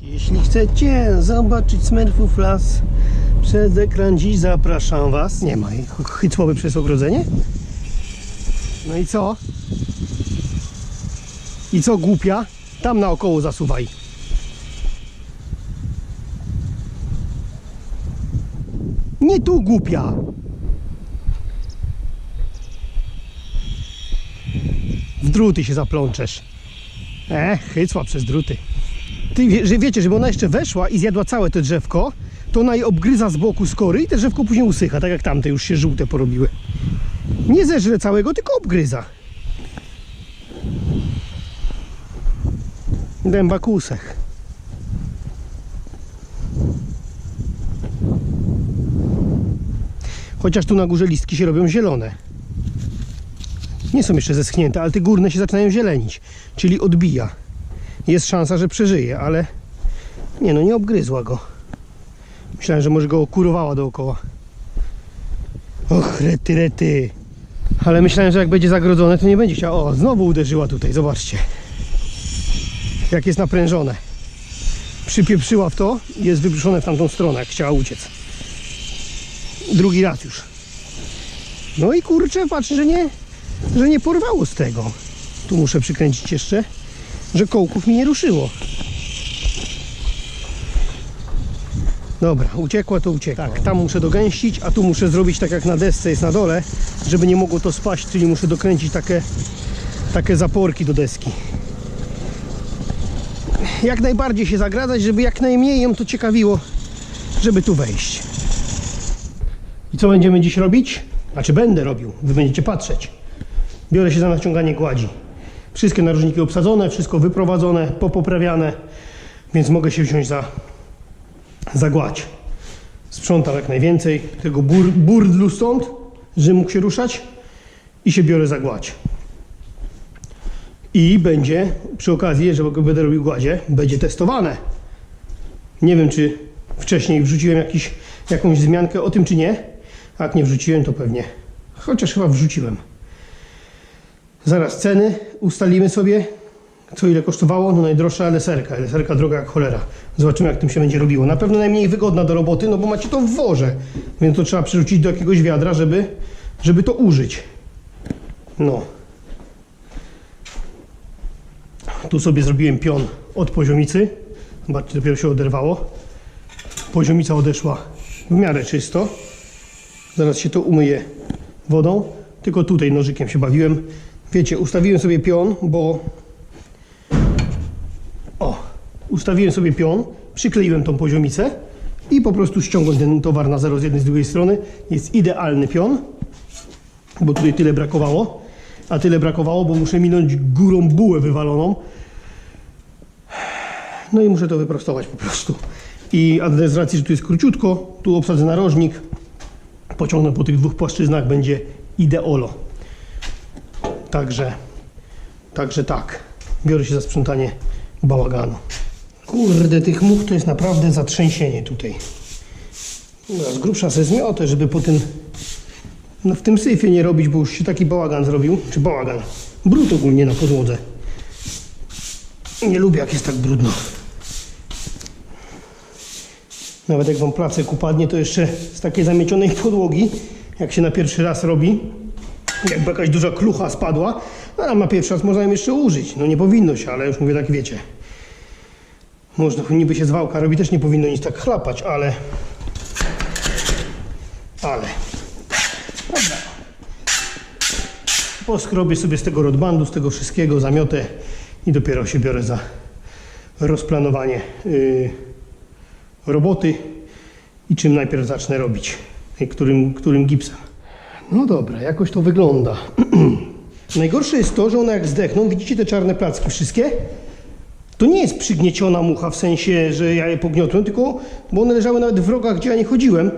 Jeśli chcecie zobaczyć Smurfów Las przez ekran, dziś zapraszam Was. Nie ma ch- chycłowy przez ogrodzenie. No i co? I co głupia? Tam naokoło zasuwaj. Nie tu głupia. W druty się zaplączesz. E, chycła przez druty. Ty że wiecie, żeby ona jeszcze weszła i zjadła całe to drzewko, to ona je obgryza z boku skory i te drzewko później usycha, tak jak tamte już się żółte porobiły. Nie zeżre całego, tylko obgryza. Dęba kusech. Chociaż tu na górze listki się robią zielone. Nie są jeszcze zeschnięte, ale te górne się zaczynają zielenić, czyli odbija. Jest szansa, że przeżyje, ale nie no, nie obgryzła go. Myślałem, że może go okurowała dookoła. Och, rety, rety. Ale myślałem, że jak będzie zagrodzone, to nie będzie chciała. O, znowu uderzyła tutaj, zobaczcie. Jak jest naprężone. Przypieprzyła w to i jest wybruszone w tamtą stronę, jak chciała uciec. Drugi raz już. No i kurczę, patrz, że nie, że nie porwało z tego. Tu muszę przykręcić jeszcze, że kołków mi nie ruszyło. Dobra, uciekła to uciekła. Tak, tam muszę dogęścić, a tu muszę zrobić tak jak na desce jest na dole, żeby nie mogło to spaść, czyli muszę dokręcić takie, takie zaporki do deski. Jak najbardziej się zagradzać, żeby jak najmniej ją to ciekawiło, żeby tu wejść. I co będziemy dziś robić? Znaczy będę robił, wy będziecie patrzeć. Biorę się za naciąganie gładzi. Wszystkie narożniki obsadzone, wszystko wyprowadzone, popoprawiane, więc mogę się wziąć za, za gładź. Sprzątam jak najwięcej tego bur, burdlu stąd, że mógł się ruszać i się biorę za gładź. I będzie przy okazji, że będę robił gładzie, będzie testowane. Nie wiem, czy wcześniej wrzuciłem jakiś, jakąś wzmiankę o tym, czy nie. Jak nie wrzuciłem, to pewnie. Chociaż chyba wrzuciłem. Zaraz ceny ustalimy sobie, co ile kosztowało. No najdroższa leserka. Leserka droga jak cholera. Zobaczymy, jak tym się będzie robiło. Na pewno najmniej wygodna do roboty, no bo macie to w worze. Więc to trzeba przerzucić do jakiegoś wiadra, żeby, żeby to użyć. No. Tu sobie zrobiłem pion od poziomicy. Zobaczcie, dopiero się oderwało. Poziomica odeszła w miarę czysto. Zaraz się to umyje wodą. Tylko tutaj nożykiem się bawiłem. Wiecie, ustawiłem sobie pion, bo... O! Ustawiłem sobie pion, przykleiłem tą poziomicę i po prostu ściągłem ten towar na zero z jednej z drugiej strony. Jest idealny pion, bo tutaj tyle brakowało. A tyle brakowało, bo muszę minąć górą bułę wywaloną. No i muszę to wyprostować po prostu. I a z racji, że tu jest króciutko, tu obsadzę narożnik, pociągnę po tych dwóch płaszczyznach, będzie ideolo. Także, także tak. Biorę się za sprzątanie bałaganu. Kurde, tych much to jest naprawdę zatrzęsienie tutaj. Z grubsza se zmiotę, żeby po tym, no w tym syfie nie robić, bo już się taki bałagan zrobił. Czy bałagan? Brud ogólnie na podłodze. Nie lubię, jak jest tak brudno. Nawet jak wam placek upadnie, to jeszcze z takiej zamiecionej podłogi, jak się na pierwszy raz robi, jakby jakaś duża klucha spadła, no a na pierwszy raz można ją jeszcze użyć. No nie powinno się, ale już mówię tak, wiecie. Można, niby się z wałka robi, też nie powinno nic tak chlapać, ale... Ale... Dobra. Poskrobię sobie z tego rodbandu, z tego wszystkiego, zamiotę i dopiero się biorę za rozplanowanie yy, roboty i czym najpierw zacznę robić, którym, którym gipsem. No dobra, jakoś to wygląda. Najgorsze jest to, że one jak zdechną, widzicie te czarne placki wszystkie? To nie jest przygnieciona mucha w sensie, że ja je pogniotłem, tylko bo one leżały nawet w rogach, gdzie ja nie chodziłem.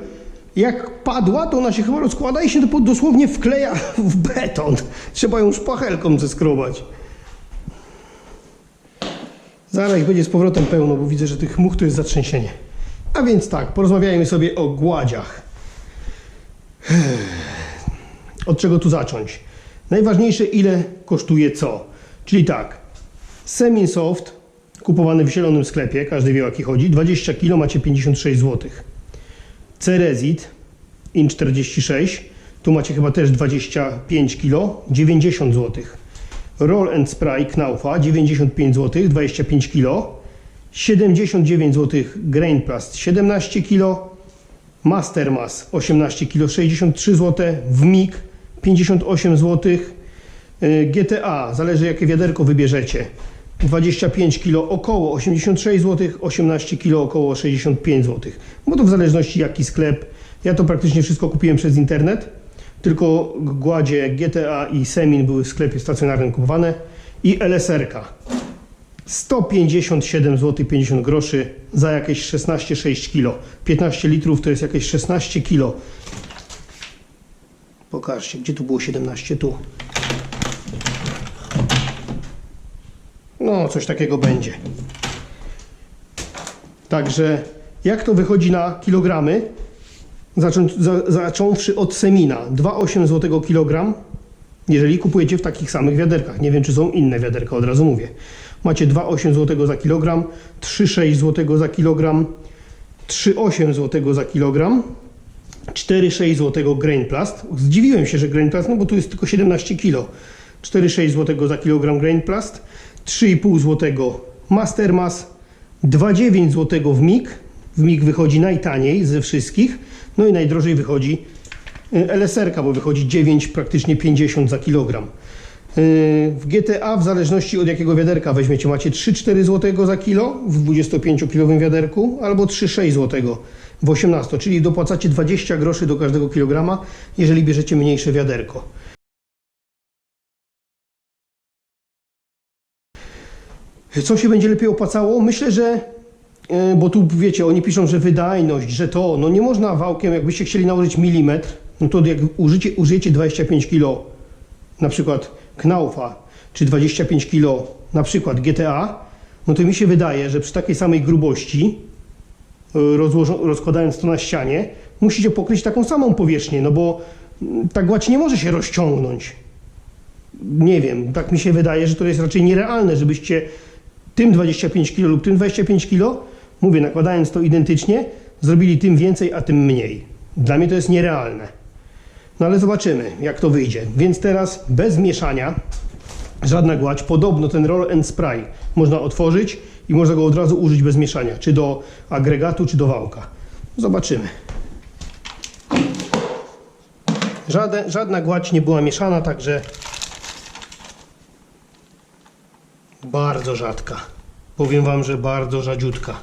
Jak padła, to ona się chyba rozkłada i się to dosłownie wkleja w beton. Trzeba ją szpachelką zeskrobać. Zaraz będzie z powrotem pełno, bo widzę, że tych much to jest zatrzęsienie. A więc tak, porozmawiajmy sobie o gładziach. Od czego tu zacząć? Najważniejsze, ile kosztuje co. Czyli tak, Semin Soft kupowany w zielonym sklepie, każdy wie o jaki chodzi. 20 kg macie 56 zł. Cerezit in 46, tu macie chyba też 25 kg, 90 zł. Roll and Spray Knaufa 95 zł, 25 kg. 79 zł Grainplast 17 kg. Mastermas 18 kg 63 zł, WMIG 58 zł, GTA, zależy jakie wiaderko wybierzecie. 25 kg około 86 zł, 18 kg około 65 zł. Bo to w zależności jaki sklep. Ja to praktycznie wszystko kupiłem przez internet. Tylko gładzie GTA i Semin były w sklepie stacjonarnym kupowane i LSR-ka. 157 zł 50 groszy za jakieś 16,6 kg. 15 litrów to jest jakieś 16 kg. Pokażcie, gdzie tu było 17? Tu. No, coś takiego będzie. Także jak to wychodzi na kilogramy? Zacząć, za, zacząwszy od semina 2,8 zł kilogram, jeżeli kupujecie w takich samych wiaderkach. Nie wiem, czy są inne wiaderka, od razu mówię. Macie 2,8 zł za kilogram, 3,6 zł za kilogram, 3,8 zł za kilogram, 4,6 zł Grainplast. Zdziwiłem się, że Grainplast, no bo tu jest tylko 17 kg. 4,6 zł za kilogram Grainplast, 3,5 zł Mastermas, 2,9 zł w MIG. W MIG wychodzi najtaniej ze wszystkich, no i najdrożej wychodzi y, LSR-ka, bo wychodzi 9, praktycznie 50 za kilogram. Y, W GTA w zależności od jakiego wiaderka weźmiecie macie 3-4 zł za kilo w 25-kilowym wiaderku albo 3-6 zł w 18, czyli dopłacacie 20 groszy do każdego kilograma, jeżeli bierzecie mniejsze wiaderko. Co się będzie lepiej opłacało? Myślę, że e, bo tu wiecie, oni piszą, że wydajność, że to, no nie można wałkiem, jakbyście chcieli nałożyć milimetr, no to jak użycie, użyjecie 25 kg na przykład Knaufa, czy 25 kg na przykład GTA, no to mi się wydaje, że przy takiej samej grubości, rozkładając to na ścianie, musicie pokryć taką samą powierzchnię, no bo mm, ta gładź nie może się rozciągnąć. Nie wiem, tak mi się wydaje, że to jest raczej nierealne, żebyście tym 25 kg lub tym 25 kg, mówię, nakładając to identycznie, zrobili tym więcej, a tym mniej. Dla mnie to jest nierealne. No ale zobaczymy, jak to wyjdzie. Więc teraz bez mieszania, żadna gładź, podobno ten roll and spray można otworzyć i można go od razu użyć bez mieszania, czy do agregatu, czy do wałka. Zobaczymy. Żaden, żadna gładź nie była mieszana, także bardzo rzadka. Powiem Wam, że bardzo rzadziutka.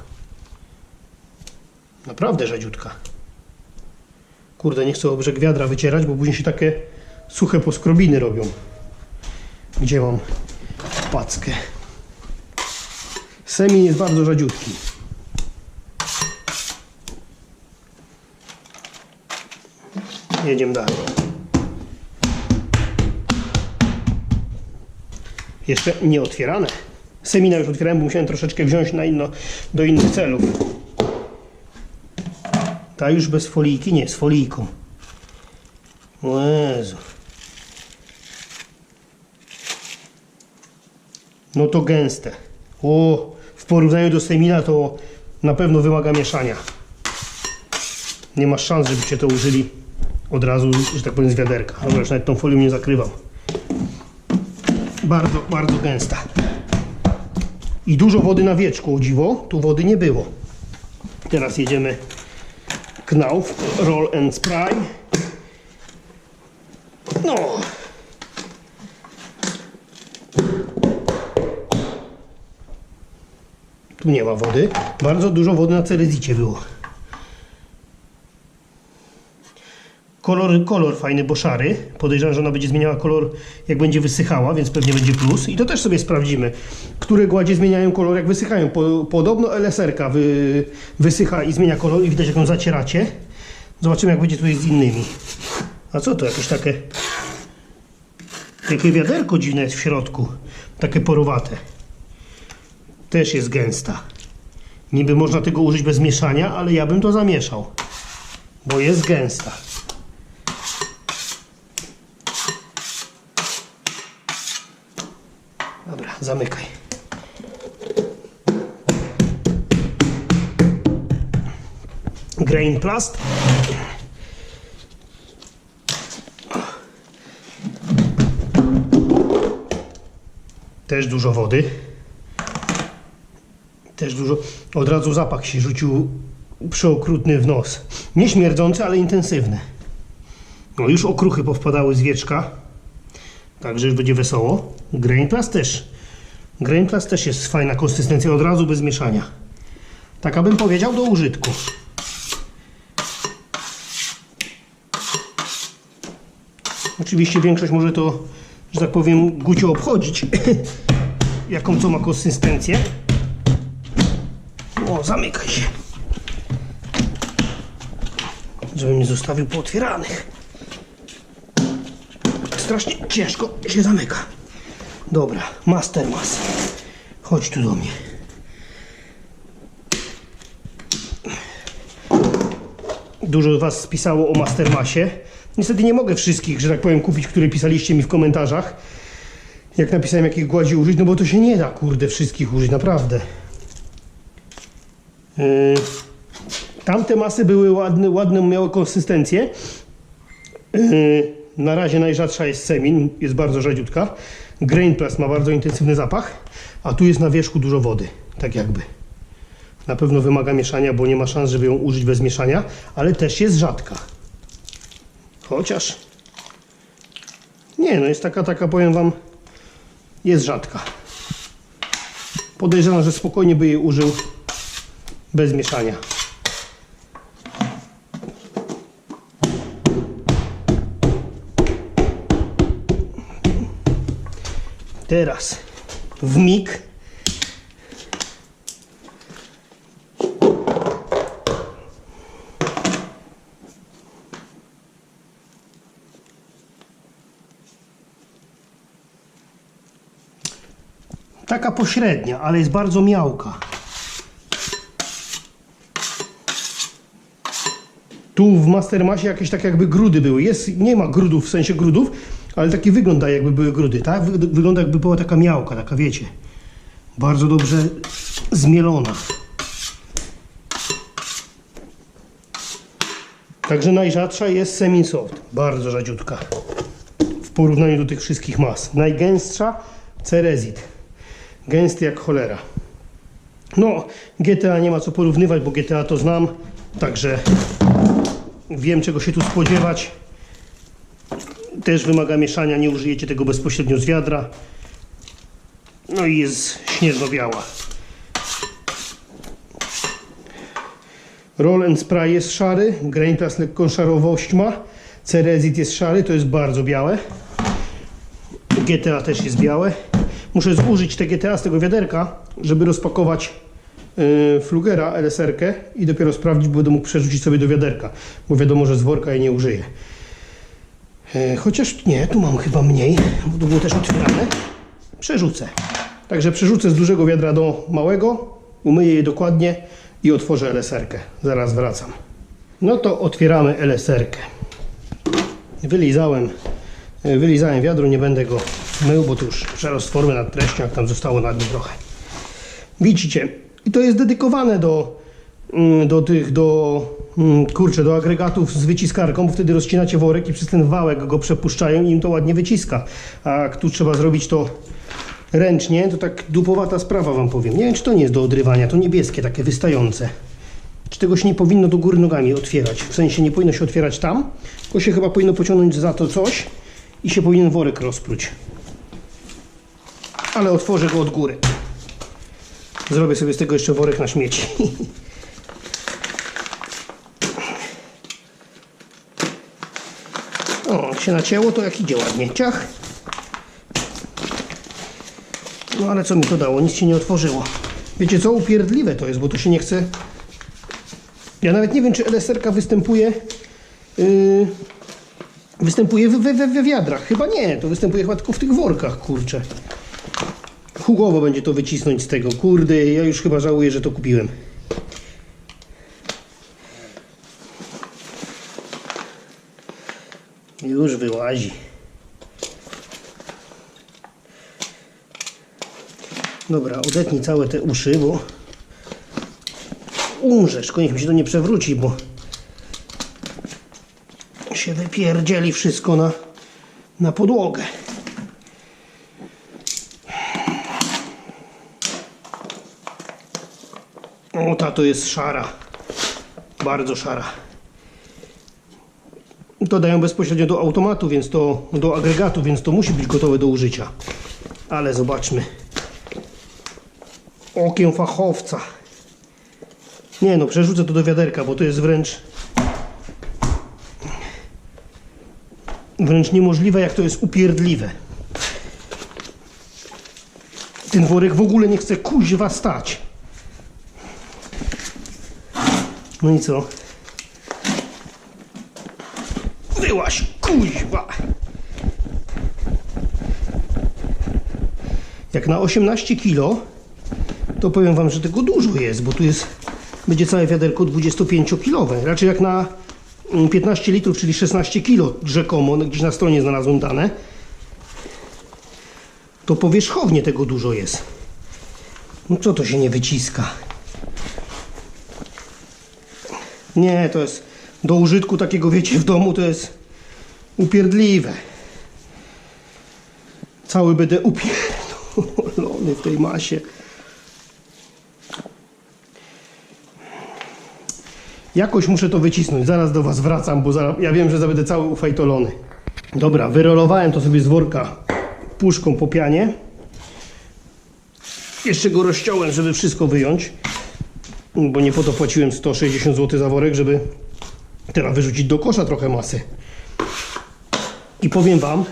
Naprawdę rzadziutka. Kurde, nie chcę o brzeg wiadra wycierać, bo później się takie suche poskrobiny robią. Gdzie mam packę? Semin jest bardzo rzadziutki. Jedziemy dalej. Jeszcze nie otwierane. Semina już otwierałem, bo musiałem troszeczkę wziąć na inno, do innych celów. Ta już bez folijki? Nie, z folijką. O Jezu. No to gęste. O, w porównaniu do semina to na pewno wymaga mieszania. Nie ma szans, żebyście to użyli od razu, że tak powiem, z wiaderka. Dobra, już nawet tą folią nie zakrywam. Bardzo, bardzo gęsta. I dużo wody na wieczku, o dziwo. Tu wody nie było. Teraz jedziemy Knauf Roll and Spray. No. Tu nie ma wody. Bardzo dużo wody na cerezicie było. Kolor, kolor fajny, bo szary. Podejrzewam, że ona będzie zmieniała kolor, jak będzie wysychała, więc pewnie będzie plus. I to też sobie sprawdzimy, które gładzie zmieniają kolor, jak wysychają. Po, podobno LSR-ka wy, wysycha i zmienia kolor i widać, jak ją zacieracie. Zobaczymy, jak będzie tutaj z innymi. A co to? Jakieś takie... Jakie wiaderko dziwne jest w środku. Takie porowate też jest gęsta. Niby można tego użyć bez mieszania, ale ja bym to zamieszał, bo jest gęsta. Dobra, zamykaj. Grain plast. Też dużo wody. Też dużo. Od razu zapach się rzucił przeokrutny w nos. Nie śmierdzący, ale intensywny. No już okruchy powpadały z wieczka. Także już będzie wesoło. Grain Plast też. Grain Plast też jest fajna konsystencja, od razu bez mieszania. Tak bym powiedział do użytku. Oczywiście większość może to, że tak powiem, gucio obchodzić, jaką co ma konsystencję. O, zamykaj się. Żebym nie zostawił pootwieranych. Strasznie ciężko się zamyka. Dobra, Master Mas. Chodź tu do mnie. Dużo Was spisało o Mastermasie. Niestety nie mogę wszystkich, że tak powiem, kupić, które pisaliście mi w komentarzach. Jak napisałem, jakich gładzi użyć, no bo to się nie da, kurde, wszystkich użyć, naprawdę. Yy, tamte masy były ładne, ładne miały konsystencję. Yy, na razie najrzadsza jest semin, jest bardzo rzadziutka. Grain Plus ma bardzo intensywny zapach, a tu jest na wierzchu dużo wody, tak jakby. Na pewno wymaga mieszania, bo nie ma szans, żeby ją użyć bez mieszania, ale też jest rzadka. Chociaż. Nie, no jest taka, taka, powiem Wam, jest rzadka. Podejrzewam, że spokojnie by jej użył bez mieszania. Teraz w mig Taka pośrednia, ale jest bardzo miałka. Tu w Mastermasie jakieś tak jakby grudy były. Jest, nie ma grudów w sensie grudów, ale taki wygląd daje jakby były grudy, tak? Wy- Wygląda jakby była taka miałka, taka wiecie. Bardzo dobrze zmielona. Także najrzadsza jest Semin Soft. Bardzo rzadziutka. W porównaniu do tych wszystkich mas. Najgęstsza Cerezit. Gęsty jak cholera. No, GTA nie ma co porównywać, bo GTA to znam, także wiem czego się tu spodziewać. Też wymaga mieszania, nie użyjecie tego bezpośrednio z wiadra. No i jest śnieżno-biała. Roll and Spray jest szary, Grain Plus lekką szarowość ma. Cerezit jest szary, to jest bardzo białe. GTA też jest białe. Muszę zużyć te GTA z tego wiaderka, żeby rozpakować flugera, LSR-kę i dopiero sprawdzić, bo będę mógł przerzucić sobie do wiaderka, bo wiadomo, że z worka jej nie użyję. Yy, chociaż nie, tu mam chyba mniej, bo to było też otwierane. Przerzucę. Także przerzucę z dużego wiadra do małego, umyję je dokładnie i otworzę LSR-kę. Zaraz wracam. No to otwieramy LSR-kę. Wylizałem, e, wylizałem wiadro, nie będę go mył, bo to już przerost formy nad treścią, jak tam zostało na dnie trochę. Widzicie, i to jest dedykowane do, mm, do tych, do, mm, kurczę, do agregatów z wyciskarką, bo wtedy rozcinacie worek i przez ten wałek go przepuszczają i im to ładnie wyciska. A tu trzeba zrobić to ręcznie, to tak dupowata sprawa wam powiem. Nie wiem, czy to nie jest do odrywania, to niebieskie, takie wystające. Czy tego się nie powinno do góry nogami otwierać? W sensie nie powinno się otwierać tam, tylko się chyba powinno pociągnąć za to coś i się powinien worek rozpróć. Ale otworzę go od góry. Zrobię sobie z tego jeszcze worek na śmieci. O, się nacięło, to jak idzie ładnie. Ciach. No ale co mi to dało? Nic się nie otworzyło. Wiecie co? Upierdliwe to jest, bo to się nie chce... Ja nawet nie wiem, czy LSR-ka występuje... Yy, występuje we, we, we wiadrach. Chyba nie. To występuje chyba tylko w tych workach, kurczę. Hugowo będzie to wycisnąć z tego. Kurde, ja już chyba żałuję, że to kupiłem. Już wyłazi. Dobra, odetnij całe te uszy, bo umrzesz. Koniecznie mi się to nie przewróci, bo się wypierdzieli wszystko na, na podłogę. Ta to jest szara. Bardzo szara. To dają bezpośrednio do automatu, więc to do agregatu, więc to musi być gotowe do użycia. Ale zobaczmy. Okiem fachowca. Nie no, przerzucę to do wiaderka, bo to jest wręcz wręcz niemożliwe, jak to jest upierdliwe. Ten worek w ogóle nie chce kuźwa stać. No i co? Wyłaś, kuźwa! Jak na 18 kilo, to powiem wam, że tego dużo jest, bo tu jest, będzie całe wiaderko 25-kilowe. Raczej jak na mm, 15 litrów, czyli 16 kilo rzekomo, no, gdzieś na stronie znalazłem dane, to powierzchownie tego dużo jest. No co to się nie wyciska? Nie, to jest do użytku takiego, wiecie, w domu to jest upierdliwe. Cały będę upierdolony w tej masie. Jakoś muszę to wycisnąć. Zaraz do Was wracam, bo zaraz, ja wiem, że będę cały ufajtolony. Dobra, wyrolowałem to sobie z worka puszką po pianie. Jeszcze go rozciąłem, żeby wszystko wyjąć. Bo nie po to płaciłem 160 zł za worek, żeby teraz wyrzucić do kosza trochę masy. I powiem Wam,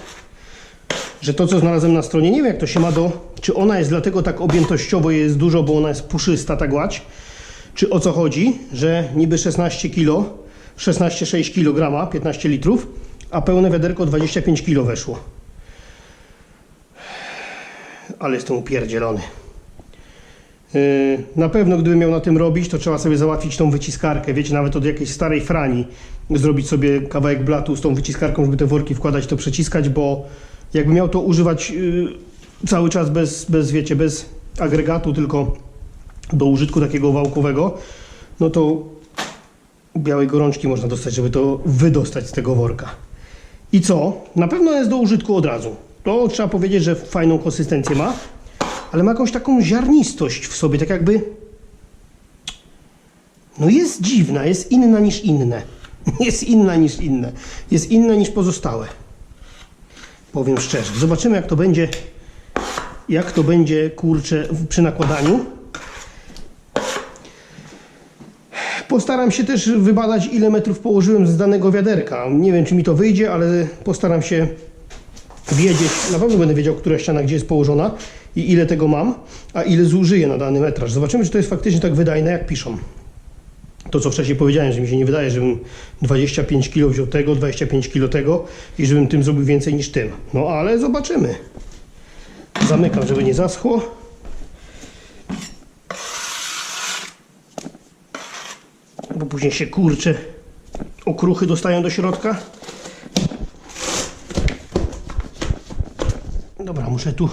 że to, co znalazłem na stronie, nie wiem jak to się ma do... Czy ona jest dlatego tak objętościowo jest dużo, bo ona jest puszysta, ta gładź, czy o co chodzi, że niby 16 kg, 16,6 kg, 15 litrów, a pełne wiaderko 25 kg weszło. Ale jestem upierdzielony. Yy, Na pewno gdybym miał na tym robić, to trzeba sobie załatwić tą wyciskarkę. Wiecie, nawet od jakiejś starej frani zrobić sobie kawałek blatu z tą wyciskarką, żeby te worki wkładać, to przeciskać, bo jakby miał to używać yy, cały czas bez, bez, wiecie, bez agregatu, tylko do użytku takiego wałkowego, no to białej gorączki można dostać, żeby to wydostać z tego worka. I co? Na pewno jest do użytku od razu. To trzeba powiedzieć, że fajną konsystencję ma, ale ma jakąś taką ziarnistość w sobie, tak jakby. No jest dziwna, jest inna niż inne. Jest inna niż inne. Jest inna niż pozostałe. Powiem szczerze. Zobaczymy, jak to będzie. Jak to będzie kurczę przy nakładaniu. Postaram się też wybadać, ile metrów położyłem z danego wiaderka. Nie wiem, czy mi to wyjdzie, ale postaram się wiedzieć, na pewno będę wiedział, która ściana gdzie jest położona i ile tego mam, a ile zużyję na dany metraż. Zobaczymy, czy to jest faktycznie tak wydajne, jak piszą. To, co wcześniej powiedziałem, że mi się nie wydaje, żebym 25 kg wziął tego, 25 kg tego i żebym tym zrobił więcej niż tym. No ale zobaczymy. Zamykam, żeby nie zaschło. Bo później się kurcze okruchy dostają do środka. Dobra, muszę tu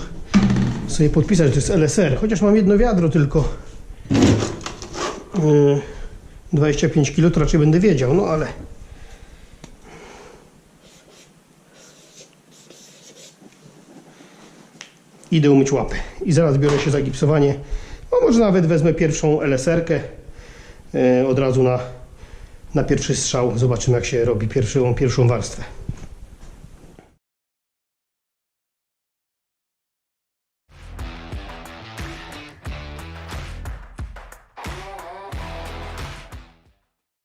sobie podpisać, to jest LSR. Chociaż mam jedno wiadro tylko. Yy, 25 kg to raczej będę wiedział, no ale. Idę umyć łapy i zaraz biorę się za gipsowanie. No może nawet wezmę pierwszą LSR-kę yy, od razu na, na pierwszy strzał. Zobaczymy jak się robi pierwszą, pierwszą warstwę.